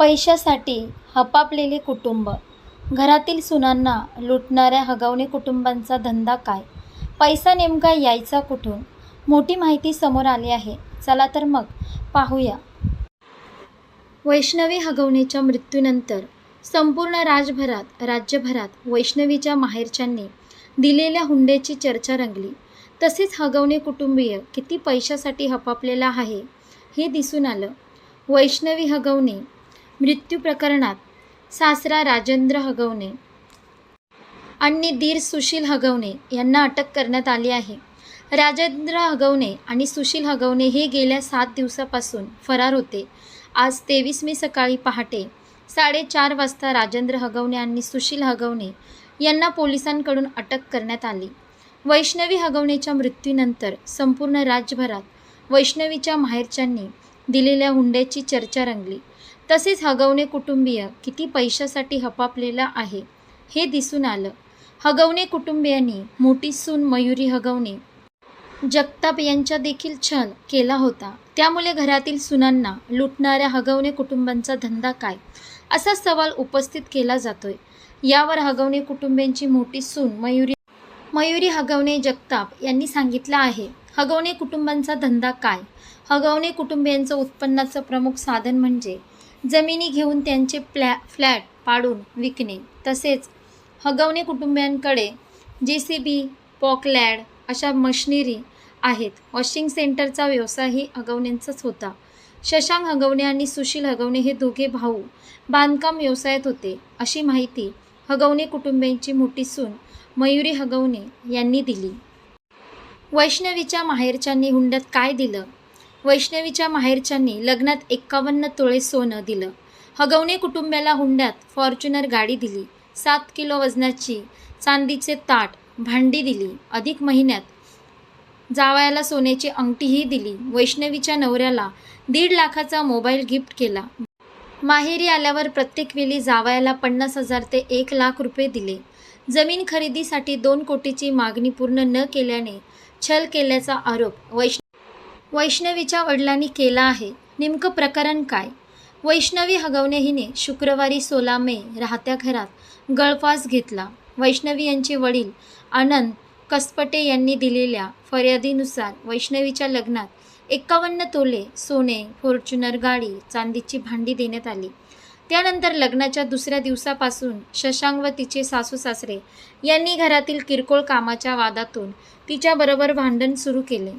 पैशासाठी हपापलेले कुटुंब. घरातील सुनांना लुटणाऱ्या हगवणे कुटुंबांचा धंदा काय? पैसा नेमका यायचा कुठून? मोठी माहिती समोर आली आहे. चला तर मग पाहूया. वैष्णवी हगवणेच्या मृत्यूनंतर संपूर्ण राजभरात राज्यभरात वैष्णवीच्या माहेरच्यांनी दिलेल्या हुंड्याची चर्चा रंगली. तसेच हगवणे कुटुंबीय किती पैशासाठी हपापलेला आहे हे दिसून आलं. वैष्णवी हगवणे मृत्यू प्रकरणात सासरा राजेंद्र हगवणे आणि दीर सुशील हगवणे यांना अटक करण्यात आली आहे. राजेंद्र हगवणे आणि सुशील हगवणे हे गेल्या सात दिवसापासून फरार होते. आज तेवीस मे सकाळी पहाटे साडेचार वाजता राजेंद्र हगवणे आणि सुशील हगवणे यांना पोलिसांकडून अटक करण्यात आली. वैष्णवी हगवणेच्या मृत्यूनंतर संपूर्ण राज्यभरात वैष्णवीच्या माहेरच्यांनी दिलेल्या हुंड्याची चर्चा रंगली. तसेच हगवणे कुटुंबीय किती पैशासाठी हपापलेला आहे हे दिसून आलं. हगवणे कुटुंबियांनी मोठी सून मयुरी हगवणे. जगताप यांच्या देखील छल केला होता. त्यामुळे घरातील सुनांना लुटणाऱ्या हगवणे कुटुंबांचा धंदा काय? असा सवाल उपस्थित केला जातोय. यावर हगवणे कुटुंबियांची मोठी सून मयुरी मयुरी हगवणे जगताप यांनी सांगितलं आहे. हगवणे कुटुंबांचा धंदा काय? हगवणे कुटुंबियांचं उत्पन्नाचं प्रमुख साधन म्हणजे जमिनी घेऊन त्यांचे प्लॅ फ्लॅट पाडून विकणे. तसेच हगवणे कुटुंबियांकडे जे सी बी पॉकलॅड अशा मशिनरी आहेत. वॉशिंग सेंटरचा व्यवसायही हगवण्यांचाच होता. शशांक हगवणे आणि सुशील हगवणे हे दोघे भाऊ बांधकाम व्यवसायात होते अशी माहिती हगवणे कुटुंबियांची मोठी सून मयुरी हगवणे यांनी दिली. वैष्णवीच्या माहेरच्यांनी हुंड्यात काय दिलं? वैष्णवीच्या माहेरच्यांनी लग्नात एक्कावन्न तोळे सोनं दिलं. हगवणे कुटुंबाला हुंड्यात फॉर्च्युनर गाडी दिली. सात किलो वजनाची चांदीचे ताट भांडी दिली. अधिक महिन्यात जावयाला सोन्याची अंगठीही दिली. वैष्णवीच्या नवऱ्याला दीड लाखाचा मोबाईल गिफ्ट केला. माहेरी आल्यावर प्रत्येक वेळी जावयाला पन्नास हजार ते एक लाख रुपये दिले. जमीन खरेदीसाठी दोन कोटीची मागणी पूर्ण न केल्याने छल केल्याचा आरोप वैष्ण वैष्णवीच्या वडिलांनी केला आहे. नेमकं प्रकरण काय? वैष्णवी हगवणे हिने शुक्रवारी सोळा मे राहत्या घरात गळफास घेतला. वैष्णवी यांचे वडील आनंद कसपटे यांनी दिलेल्या फर्यादीनुसार वैष्णवीच्या लग्नात एक्कावन्न तोले सोने फॉर्च्युनर गाडी चांदीची भांडी देण्यात आली. त्यानंतर लग्नाच्या दुसऱ्या दिवसापासून शशांक व तिचे सासू सासरे यांनी घरातील किरकोळ कामाच्या वादातून तिच्याबरोबर भांडण सुरू केले.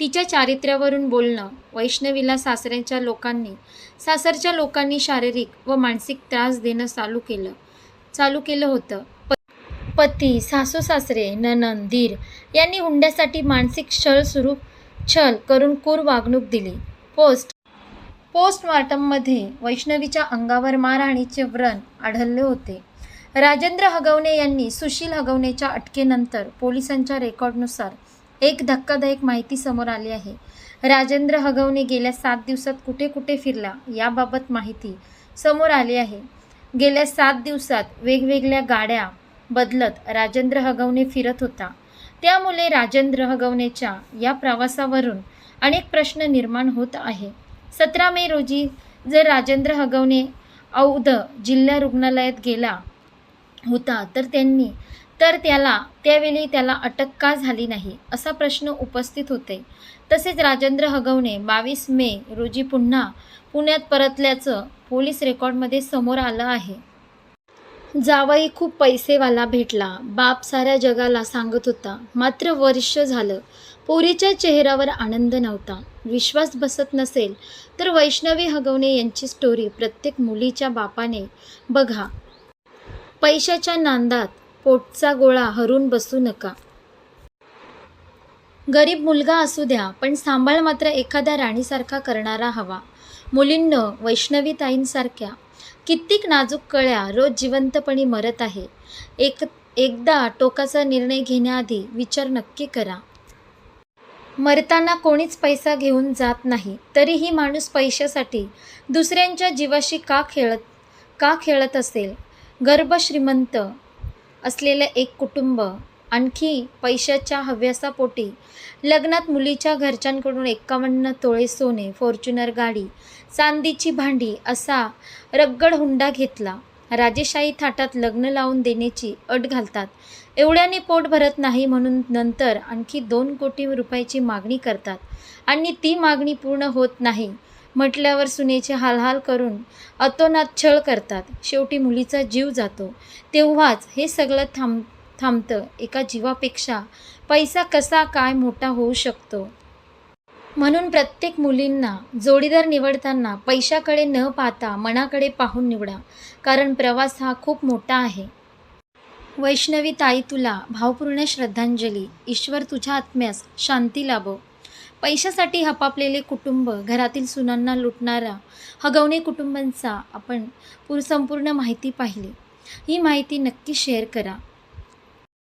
तिच्या चारित्र्यावरून बोलणं वैष्णवीला सासऱ्यांच्या लोकांनी सासरच्या लोकांनी शारीरिक व मानसिक त्रास देणं चालू केलं. चालू केलं होतं. पती सासू सासरे ननन धीर यांनी हुंड्यासाठी मानसिक छळ सुरू छल करून क्रूर वागणूक दिली. पोस्ट पोस्टमॉर्टममध्ये वैष्णवीच्या अंगावर मारहाणीचे व्रण आढळले होते. राजेंद्र हगवणे यांनी सुशील हगवणेच्या अटकेनंतर पोलिसांच्या रेकॉर्डनुसार एक धक्कादायक माहिती समोर आली आहे. राजेंद्र हगवणे गेल्या सात दिवसात कुठे कुठे फिरला याबाबत माहिती समोर आली आहे. गेल्या सात दिवसात वेगवेगळ्या गाड्या बदलत राजेंद्र हगवणे फिरत होता. त्यामुळे राजेंद्र हगवणेच्या या प्रवासावरून अनेक प्रश्न निर्माण होत आहे. सतरा मे रोजी जर राजेंद्र हगवणे औध जिल्हा रुग्णालयात गेला होता तर त्यांनी तर त्याला त्यावेळी त्याला अटक का झाली नाही असा प्रश्न उपस्थित होते. तसेच राजेंद्र हगवणे बावीस मे रोजी पुन्हा पुण्यात परतल्याचं पोलीस रेकॉर्डमध्ये समोर आलं आहे. जावई खूप पैसेवाला भेटला. बाप साऱ्या जगाला सांगत होता. मात्र वर्ष झालं. पोरीच्या चेहऱ्यावर आनंद नव्हता. विश्वास बसत नसेल तर वैष्णवी हगवणे यांची स्टोरी प्रत्येक मुलीच्या बापाने बघा. पैशाच्या नांदात पोटचा गोळा हरून बसू नका. गरीब मुलगा असू द्या पण सांभाळ मात्र एखाद्या राणीसारखा करणारा हवा. मुलींनं वैष्णवी ताईंसारख्या. कित्येक नाजूक कळ्या रोज जिवंतपणी मरत आहे. एक एकदा टोकाचा निर्णय घेण्याआधी विचार नक्की करा. मरताना कोणीच पैसा घेऊन जात नाही तरीही माणूस पैशासाठी दुसऱ्यांच्या जीवाशी का खेळत का खेळत असेल? गर्भ श्रीमंत असलेलं एक कुटुंब आणखी पैशाच्या हव्यासापोटी लग्नात मुलीच्या घरच्यांकडून एक्कावन्न तोळे सोने फॉर्च्युनर गाडी चांदीची भांडी असा रगड हुंडा घेतला. राजेशाही थाटात लग्न लावून देण्याची अट घालतात. एवढ्याने पोट भरत नाही म्हणून नंतर आणखी दोन कोटी रुपयाची मागणी करतात. आणि ती मागणी पूर्ण होत नाही. म्हटल्यावर सुनेचे हालहाल करून अतोनात छळ करतात. शेवटी मुलीचा जीव जातो. तेव्हाच हे सगळं थांब थांबतं. एका जीवापेक्षा पैसा कसा काय मोठा होऊ शकतो? म्हणून प्रत्येक मुलींना जोडीदार निवडताना पैशाकडे न पाहता मनाकडे पाहून निवडा कारण प्रवास हा खूप मोठा आहे. वैष्णवी ताई तुला भावपूर्ण श्रद्धांजली. ईश्वर तुझ्या आत्म्यास शांती लाभो. पैशासाठी हपापलेले कुटुंब घरातील सुनांना लुटणारा हगवणे कुटुंबांचा आपण पूर संपूर्ण माहिती पाहिली. ही माहिती नक्की शेअर करा.